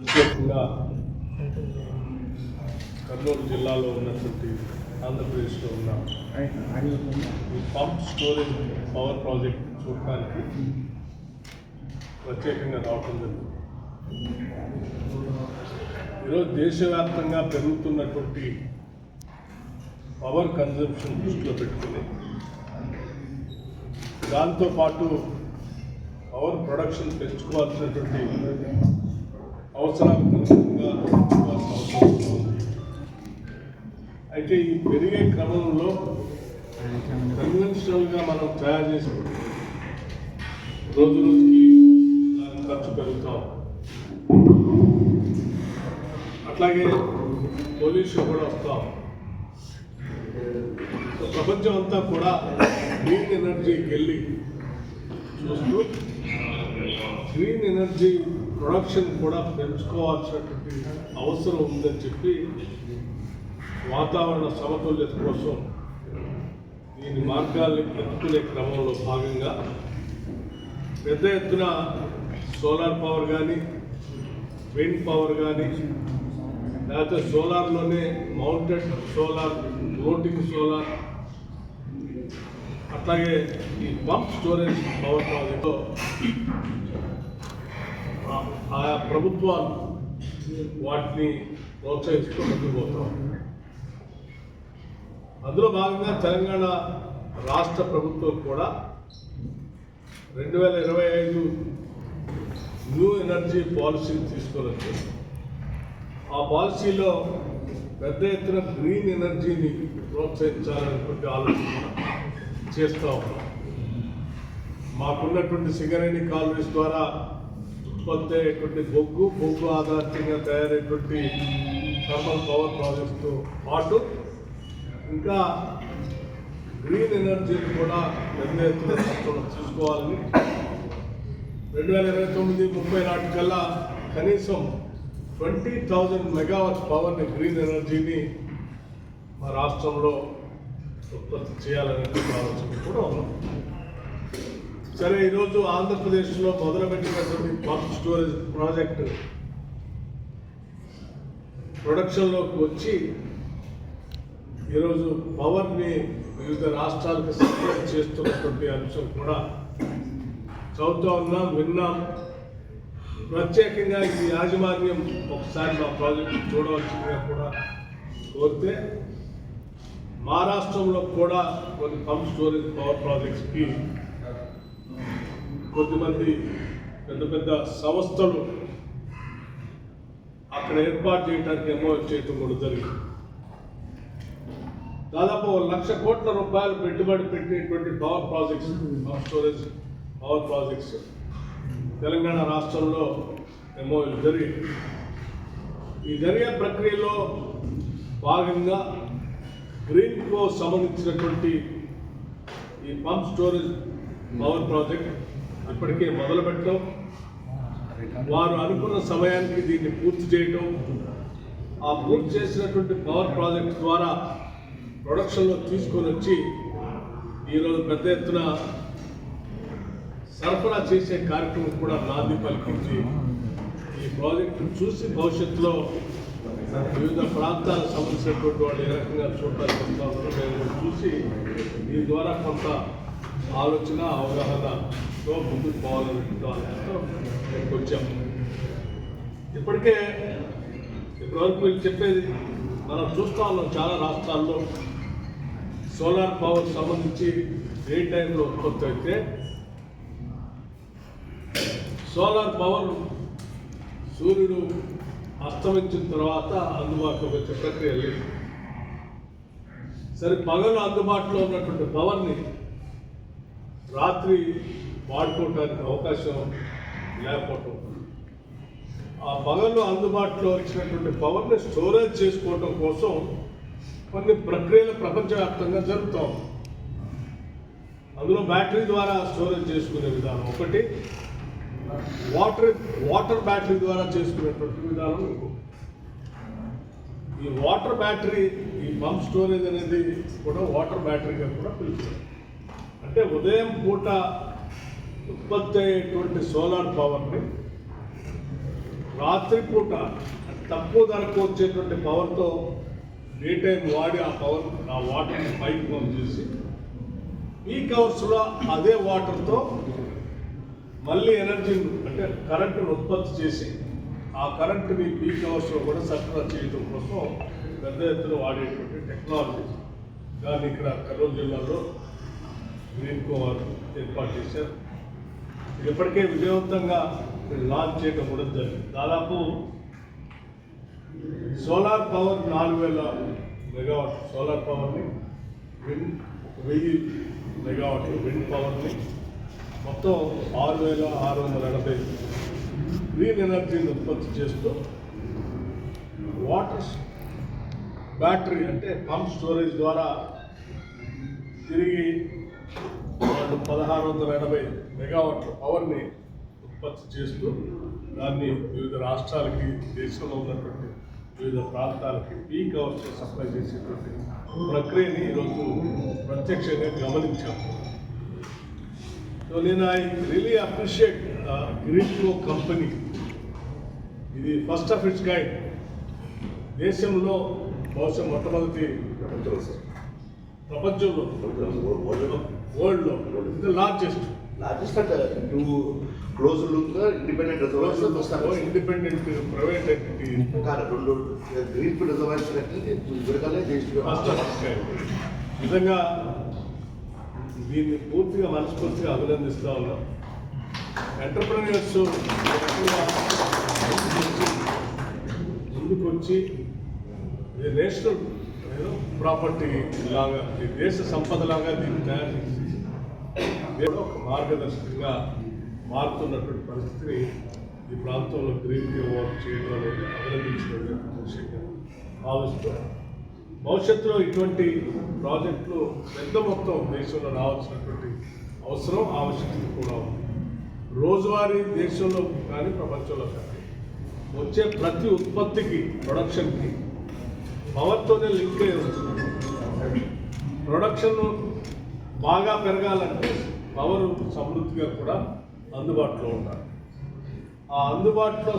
ప్రత్యేకంగా కర్నూలు జిల్లాలో ఉన్నటువంటి ఆంధ్రప్రదేశ్లో ఉన్న ఈ పంప్ స్టోరేజ్ పవర్ ప్రాజెక్ట్ చూడటానికి ప్రత్యేకంగా రావటం జరిగింది. ఈరోజు దేశవ్యాప్తంగా పెరుగుతున్నటువంటి పవర్ కన్జంప్షన్ దృష్టిలో పెట్టుకుని దాంతోపాటు పవర్ ప్రొడక్షన్ పెంచుకోవాల్సినటువంటి అవసరాలకు అవసరం అయితే ఈ పెరిగే క్రమంలో కన్వెన్షనల్గా మనం తయారు చేసి రోజు రోజుకి దాని ఖర్చు పెరుగుతాం. అట్లాగే పొల్యూషన్ కూడా వస్తాం. ప్రపంచం అంతా కూడా గ్రీన్ ఎనర్జీకి వెళ్ళి చూస్తూ గ్రీన్ ఎనర్జీ ప్రొడక్షన్ కూడా పెంచుకోవాల్సినటువంటి అవసరం ఉందని చెప్పి వాతావరణ సమతుల్యత కోసం దీని మార్గాల్ని పెంచుకునే క్రమంలో భాగంగా పెద్ద ఎత్తున సోలార్ పవర్ కానీ విండ్ పవర్ కానీ లేకపోతే సోలార్లోనే మౌంటెడ్ సోలార్ ఫ్లోటింగ్ సోలార్ అట్లాగే ఈ పంప్ స్టోరేజ్ పవర్ ప్రాజెక్ట్లో ఆయా ప్రభుత్వాలు వాటిని ప్రోత్సహిస్తూ ముందుకు పోతాం అందులో భాగంగా తెలంగాణ రాష్ట్ర ప్రభుత్వం కూడా రెండు వేల ఇరవై ఐదు న్యూ ఎనర్జీ పాలసీని తీసుకోవచ్చు ఆ పాలసీలో పెద్ద ఎత్తున గ్రీన్ ఎనర్జీని ప్రోత్సహించాలనేటువంటి ఆలోచన చేస్తూ ఉన్నాం. మాకున్నటువంటి సింగరేణి కాలనీస్ ద్వారా ఉత్పత్తి అయ్యేటువంటి బొగ్గు బొగ్గు ఆధారితంగా తయారైనటువంటి థర్మల్ పవర్ ప్రాజెక్ట్స్తో పాటు ఇంకా గ్రీన్ ఎనర్జీని కూడా పెద్ద ఎత్తున చూసుకోవాలని రెండు వేల ఇరవై తొమ్మిది ముప్పై నాటికల్లా కనీసం ట్వంటీ థౌజండ్ మెగావాట్ పవర్ని గ్రీన్ ఎనర్జీని మా రాష్ట్రంలో ఉత్పత్తి చేయాలనే ఆలోచన కూడా ఉన్నాం సరే ఈరోజు ఆంధ్రప్రదేశ్లో మొదలుపెట్టినటువంటి పంప్ స్టోరేజ్ ప్రాజెక్ట్. ప్రొడక్షన్లోకి వచ్చి ఈరోజు పవర్ని వివిధ రాష్ట్రాలకు సప్లై చేస్తున్నటువంటి అంశం కూడా చదువుతూ ఉన్నాం విన్నాం. ప్రత్యేకంగా ఈ యాజమాన్యం ఒకసారి మా ప్రాజెక్టు చూడవలసిందిగా కూడా కోరితే మా రాష్ట్రంలో కూడా కొన్ని పంప్ స్టోరేజ్ పవర్ ప్రాజెక్ట్స్కి కొద్దిమంది పెద్ద పెద్ద సంస్థలు అక్కడ ఏర్పాటు చేయడానికి ఎమో చేయటం కూడా జరిగింది. దాదాపు లక్ష కోట్ల రూపాయలు పెట్టుబడి పెట్టినటువంటి power projects power storage power projects Telangana రాష్ట్రంలో ఎమో జరిగి ఈ జరిగే ప్రక్రియలో భాగంగా గ్రీన్కో సంబంధించినటువంటి ఈ పంప్ స్టోరేజ్ పవర్ ప్రాజెక్ట్ ఇప్పటికే మొదలు పెట్టడం వారు అనుకున్న సమయానికి దీన్ని పూర్తి చేయటం ఆ పూర్తి చేసినటువంటి పవర్ ప్రాజెక్ట్ ద్వారా ప్రొడక్షన్లో తీసుకొని వచ్చి ఈరోజు పెద్ద ఎత్తున సరఫరా చేసే కార్యక్రమం కూడా నాంది పలికించి ఈ ప్రాజెక్టు చూసి భవిష్యత్తులో వివిధ ప్రాంతాలకు సంబంధించినటువంటి వాళ్ళు ఏ రకంగా చూడాలి చూసి దీని ద్వారా కొంత ఆలోచన అవగాహనతో ముందుకు పోవాలని ఆలోచనతో ఇక్కడికి వచ్చాము. ఇప్పటికే ఇప్పటివరకు మీకు చెప్పేది మనం చూస్తా ఉన్నాం చాలా రాష్ట్రాల్లో. సోలార్ పవర్ సంబంధించి ఏ టైంలో ఉత్పత్తి అయితే సోలార్ పవర్ సూర్యుడు అస్తమించిన తర్వాత అందుబాటులోకి వచ్చే ప్రక్రియ లేదు. సరే పగలు అందుబాటులో ఉన్నటువంటి పవర్ని రాత్రి వాడుకోవడానికి అవకాశం లేకపోవటం. ఆ పగలు అందుబాటులో వచ్చినటువంటి పవర్ని స్టోరేజ్ చేసుకోవటం కోసం కొన్ని ప్రక్రియలు ప్రపంచవ్యాప్తంగా జరుగుతాం అందులో బ్యాటరీ ద్వారా స్టోరేజ్ చేసుకునే విధానం ఒకటి వాటర్ వాటర్ బ్యాటరీ ద్వారా చేసుకునేటువంటి విధానం ఇంకొకటి. ఈ వాటర్ బ్యాటరీ ఈ పంప్ స్టోరేజ్ అనేది కూడా వాటర్ బ్యాటరీగా కూడా పిలుస్తారు. అంటే ఉదయం పూట ఉత్పత్తి అయ్యేటువంటి సోలార్ పవర్ని రాత్రిపూట తక్కువ ధరకు వచ్చేటువంటి పవర్తో డే టైం వాడి ఆ పవర్ ఆ వాటర్ని పైకి పంప్ చేసి పీక్ అవర్స్లో అదే వాటర్తో మళ్ళీ ఎనర్జీ అంటే కరెంటును ఉత్పత్తి చేసి ఆ కరెంటుని పీక్ అవర్స్లో కూడా సరఫరా చేయడం కోసం పెద్ద ఎత్తున వాడేటువంటి టెక్నాలజీ. దాన్ని ఇక్కడ కర్నూలు జిల్లాలో గ్రీన్ కోవర్ ఏర్పాటు చేశారు. ఇప్పటికే విజయవంతంగా లాంచ్ చేయడం కూడా జరిగింది. దాదాపు సోలార్ పవర్ నాలుగు వేల మెగావాట్ సోలార్ పవర్ని విండ్ వెయ్యి మెగావాట్ విండ్ పవర్ని మొత్తం ఆరు వేల ఆరు వందల ఎనభై గ్రీన్ ఎనర్జీని ఉత్పత్తి చేస్తూ వాటర్ బ్యాటరీ అంటే పంప్ స్టోరేజ్ ద్వారా తిరిగి పదహారు వందల ఎనభై మెగావాట్ల పవర్ని ఉత్పత్తి చేస్తూ దాన్ని వివిధ రాష్ట్రాలకి దేశంలో ఉన్నటువంటి వివిధ ప్రాంతాలకి పీక్ అవర్స్లో సప్లై చేసేటువంటి ప్రక్రియని ఈరోజు ప్రత్యక్షంగా గమనించాము సో నేను I really appreciate Greenko company. ఇది ఫస్ట్ ఆఫ్ ఇట్స్ గైడ్ దేశంలో బహుశా మొట్టమొదటి ప్రపంచంలో వరల్డ్లో. ఇది లార్జెస్ట్ లార్జెస్ట్ అంటే too close look independent reservation వస్తారు ఇండిపెండెంట్ ప్రైవేట్ ఎంటిటీ కాదు రెండు గ్రీన్ ఫీల్డ్ రిజర్వేషన్ అంటే విడకలే నిజంగా దీన్ని పూర్తిగా మనస్ఫూర్తిగా అభినందిస్తా ఉన్నాం. ఎంటర్ప్రెన్యూర్స్ ముందుకొచ్చి ఇది ఏదో ప్రాపర్టీ లాగా ఈ దేశ సంపద లాగా దీన్ని తయారు చేసి ఒక మార్గదర్శకంగా మారుతున్నటువంటి పరిస్థితిని ఈ ప్రాంతంలో గ్రీన్ టీ వర్క్ చేయడం అనేది అభినందించినటువంటి చంద్రశేఖర్ భావిస్తూ భవిష్యత్తులో ఇటువంటి ప్రాజెక్టులు పెద్ద మొత్తం దేశంలో రావాల్సినటువంటి అవసరం ఆవశ్యకత కూడా ఉంది. రోజువారీ దేశంలో కానీ ప్రపంచంలో కానీ వచ్చే ప్రతి ఉత్పత్తికి ప్రొడక్షన్కి పవర్తోనే లింక్ అయి ప్రొడక్షన్ బాగా పెరగాలంటే పవర్ సమృద్ధిగా కూడా అందుబాటులో ఉండాలి. ఆ అందుబాటులో